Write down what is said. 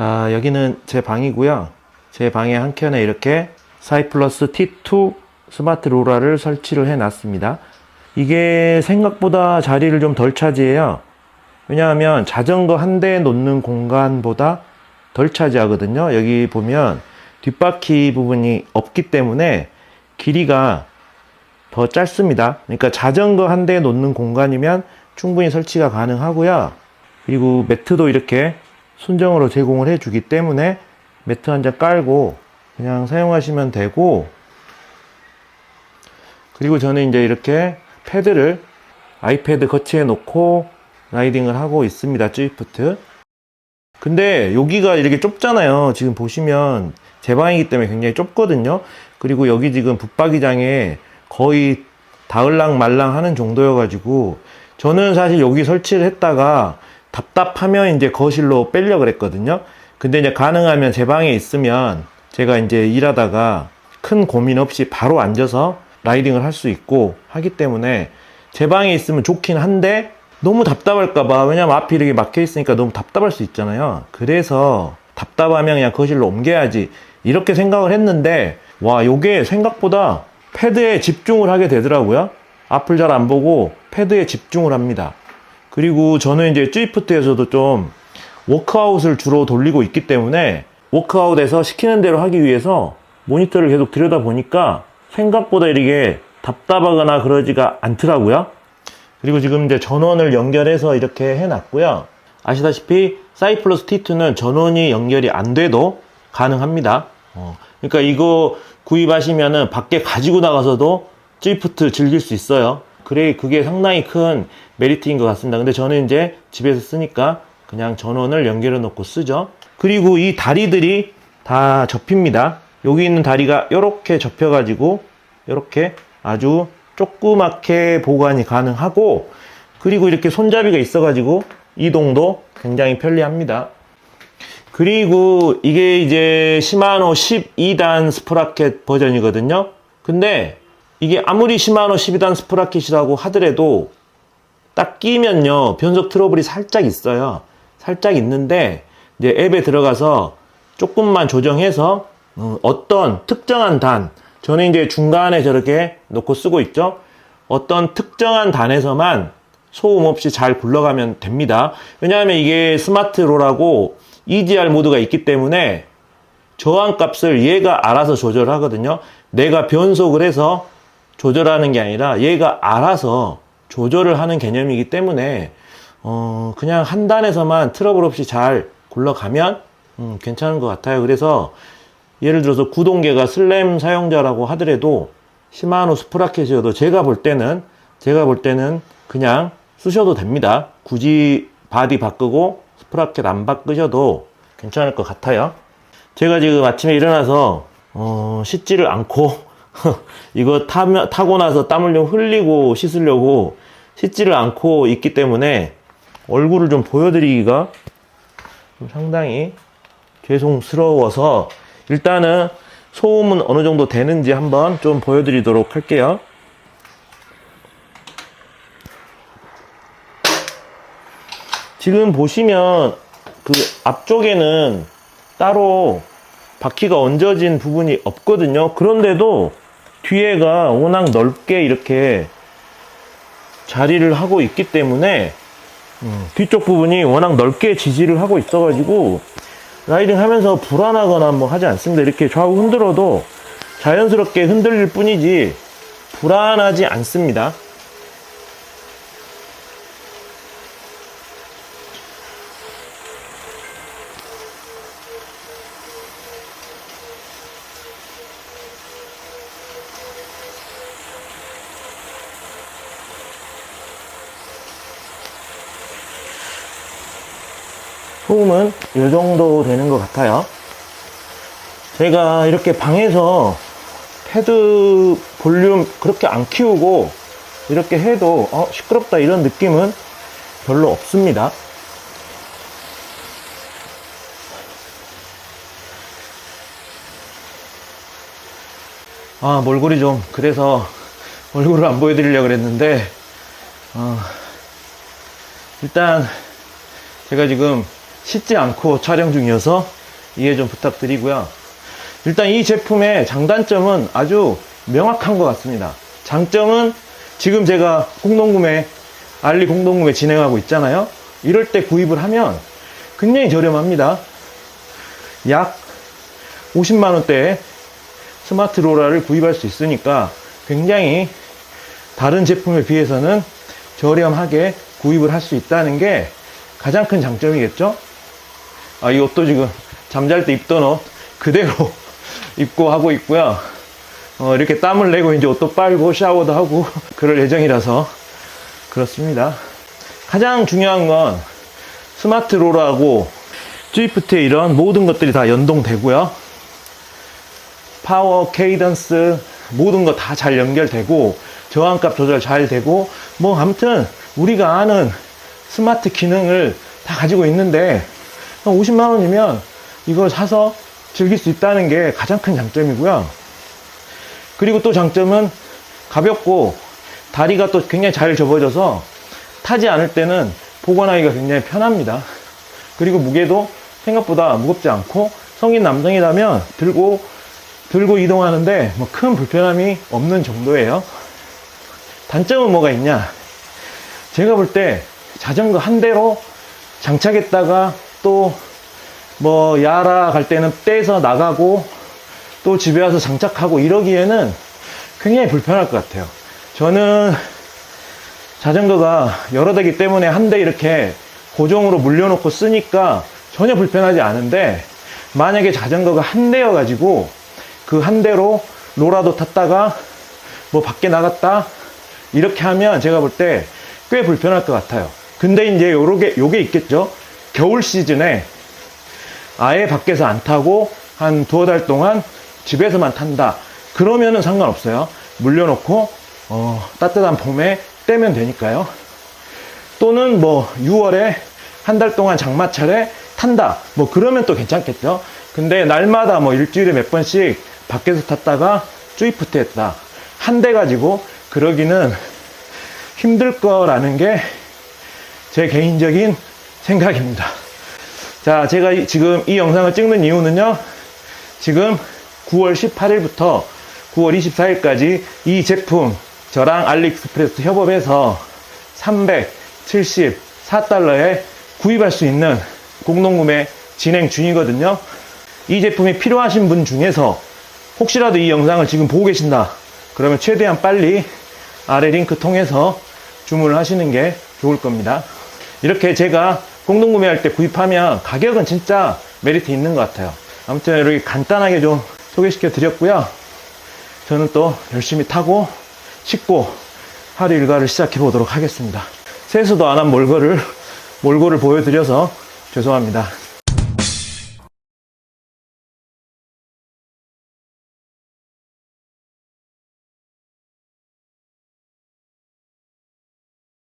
자, 여기는 제 방이고요. 제 방의 한 켠에 이렇게 사이플러스 T2 스마트 로라를 설치를 해 놨습니다. 이게 생각보다 자리를 좀 덜 차지해요. 왜냐하면 자전거 한 대 놓는 공간보다 덜 차지하거든요. 여기 보면 뒷바퀴 부분이 없기 때문에 길이가 더 짧습니다. 그러니까 자전거 한 대 놓는 공간이면 충분히 설치가 가능하고요. 그리고 매트도 이렇게 순정으로 제공을 해주기 때문에 매트 한 장 깔고 그냥 사용하시면 되고 그리고 저는 이제 이렇게 패드를 아이패드 거치해 놓고 라이딩을 하고 있습니다. 쯔위프트. 근데 여기가 이렇게 좁잖아요. 지금 보시면 제 방이기 때문에 굉장히 좁거든요. 그리고 여기 지금 붙박이장에 거의 다을랑 말랑 하는 정도여가지고 저는 사실 여기 설치를 했다가 답답하면 이제 거실로 빼려 그랬거든요. 근데 이제 가능하면 제 방에 있으면 제가 이제 일하다가 큰 고민 없이 바로 앉아서 라이딩을 할 수 있고 하기 때문에 제 방에 있으면 좋긴 한데 너무 답답할까봐 왜냐면 앞이 이렇게 막혀 있으니까 너무 답답할 수 있잖아요. 그래서 답답하면 그냥 거실로 옮겨야지 이렇게 생각을 했는데 와 요게 생각보다 패드에 집중을 하게 되더라고요. 앞을 잘 안 보고 패드에 집중을 합니다. 그리고 저는 이제 쯔이프트에서도 좀 워크아웃을 주로 돌리고 있기 때문에 워크아웃에서 시키는 대로 하기 위해서 모니터를 계속 들여다 보니까 생각보다 이게 답답하거나 그러지가 않더라고요. 그리고 지금 이제 전원을 연결해서 이렇게 해놨고요. 아시다시피 사이플러스 T2는 전원이 연결이 안 돼도 가능합니다. 어, 그러니까 이거 구입하시면은 밖에 가지고 나가서도 찌프트 즐길 수 있어요. 그래, 그게 상당히 큰 메리트인 것 같습니다. 근데 저는 이제 집에서 쓰니까 그냥 전원을 연결해 놓고 쓰죠. 그리고 이 다리들이 다 접힙니다. 여기 있는 다리가 이렇게 접혀가지고 이렇게 아주 조그맣게 보관이 가능하고 그리고 이렇게 손잡이가 있어가지고 이동도 굉장히 편리합니다. 그리고 이게 이제 시마노 12단 스프라켓 버전이거든요. 근데 이게 아무리 시마노 12단 스프라켓이라고 하더라도 딱 끼면요 변속 트러블이 살짝 있어요. 살짝 있는데 이제 앱에 들어가서 조금만 조정해서 어, 어떤 특정한 단 저는 이제 중간에 저렇게 놓고 쓰고 있죠. 어떤 특정한 단에서만 소음 없이 잘 굴러가면 됩니다. 왜냐하면 이게 스마트로라고 EGR 모드가 있기 때문에 저항 값을 얘가 알아서 조절하거든요. 내가 변속을 해서 조절하는 게 아니라 얘가 알아서 조절을 하는 개념이기 때문에 어 그냥 한 단에서만 트러블 없이 잘 굴러가면 음, 괜찮은 것 같아요. 그래서 예를 들어서 구동계가 슬램 사용자라고 하더라도 시마노 스프라켓이어도 제가 볼 때는 제가 볼 때는 그냥 쓰셔도 됩니다. 굳이 바디 바꾸고 스프라켓 안 바꾸셔도 괜찮을 것 같아요. 제가 지금 아침에 일어나서 어, 씻지를 않고 이거 타면, 타고 나서 땀을 좀 흘리고 씻으려고 씻지를 않고 있기 때문에 얼굴을 좀 보여드리기가 좀 상당히 죄송스러워서 일단은 소음은 어느 정도 되는지 한번 좀 보여드리도록 할게요. 지금 보시면 그 앞쪽에는 따로 바퀴가 얹어진 부분이 없거든요. 그런데도 뒤에가 워낙 넓게 이렇게 자리를 하고 있기 때문에 음, 뒤쪽 부분이 워낙 넓게 지지를 하고 있어가지고 라이딩 하면서 불안하거나 뭐 하지 않습니다. 이렇게 좌우 흔들어도 자연스럽게 흔들릴 뿐이지 불안하지 않습니다. 소음은 이 정도 되는 것 같아요. 제가 이렇게 방에서 패드 볼륨 그렇게 안 키우고 이렇게 해도 어, 시끄럽다 이런 느낌은 별로 없습니다. 아, 몰골이 좀, 그래서 얼굴을 안 보여드리려고 그랬는데, 어, 일단, 제가 지금 씻지 않고 촬영 중이어서 이해 좀 부탁드리고요. 일단 이 제품의 장단점은 아주 명확한 것 같습니다. 장점은 지금 제가 공동구매, 알리 공동구매 진행하고 있잖아요. 이럴 때 구입을 하면 굉장히 저렴합니다. 약 50만원대에 스마트 로라를 구입할 수 있으니까 굉장히 다른 제품에 비해서는 저렴하게 구입을 할 수 있다는 게 가장 큰 장점이겠죠? 아, 이 옷도 지금 잠잘 때 입던 옷 그대로 입고 하고 있고요. 어, 이렇게 땀을 내고 이제 옷도 빨고 샤워도 하고 그럴 예정이라서 그렇습니다. 가장 중요한 건 스마트 롤하고 스위프트의 이런 모든 것들이 다 연동되고요. 파워, 케이던스 모든 거 다 잘 연결되고 저항값 조절 잘 되고 뭐 아무튼 우리가 아는 스마트 기능을 다 가지고 있는데 50만 원이면 이걸 사서 즐길 수 있다는 게 가장 큰 장점이고요. 그리고 또 장점은 가볍고 다리가 또 굉장히 잘 접어져서 타지 않을 때는 보관하기가 굉장히 편합니다. 그리고 무게도 생각보다 무겁지 않고 성인 남성이라면 들고 들고 이동하는데 뭐 큰 불편함이 없는 정도예요. 단점은 뭐가 있냐? 제가 볼 때 자전거 한 대로 장착했다가 또 뭐 야라 갈 때는 떼서 나가고 또 집에 와서 장착하고 이러기에는 굉장히 불편할 것 같아요. 저는 자전거가 여러 대기 때문에 한 대 이렇게 고정으로 물려놓고 쓰니까 전혀 불편하지 않은데 만약에 자전거가 한 대여 가지고 그 한 대로 로라도 탔다가 뭐 밖에 나갔다 이렇게 하면 제가 볼 때 꽤 불편할 것 같아요. 근데 이제 요게 요게 있겠죠. 겨울 시즌에 아예 밖에서 안 타고 한 두어 달 동안 집에서만 탄다. 그러면은 상관없어요. 물려놓고 어, 따뜻한 봄에 떼면 되니까요. 또는 뭐 6월에 한 달 동안 장마철에 탄다. 뭐 그러면 또 괜찮겠죠. 근데 날마다 뭐 일주일에 몇 번씩 밖에서 탔다가 쭈이프트 했다. 한 대 가지고 그러기는 힘들 거라는 게 제 개인적인 생각입니다. 자, 제가 이- 지금 이 영상을 찍는 이유는요. 지금 9월 18일부터 9월 24일까지 이 제품 저랑 알리익스프레스 협업해서 374달러에 구입할 수 있는 공동구매 진행 중이거든요. 이 제품이 필요하신 분 중에서 혹시라도 이 영상을 지금 보고 계신다. 그러면 최대한 빨리 아래 링크 통해서 주문을 하시는 게 좋을 겁니다. 이렇게 제가 공동구매할 때 구입하면 가격은 진짜 메리트 있는 것 같아요. 아무튼 이렇게 간단하게 좀 소개시켜 드렸고요. 저는 또 열심히 타고 씻고 하루 일과를 시작해 보도록 하겠습니다. 세수도 안 한 몰골을 몰골을 보여드려서 죄송합니다.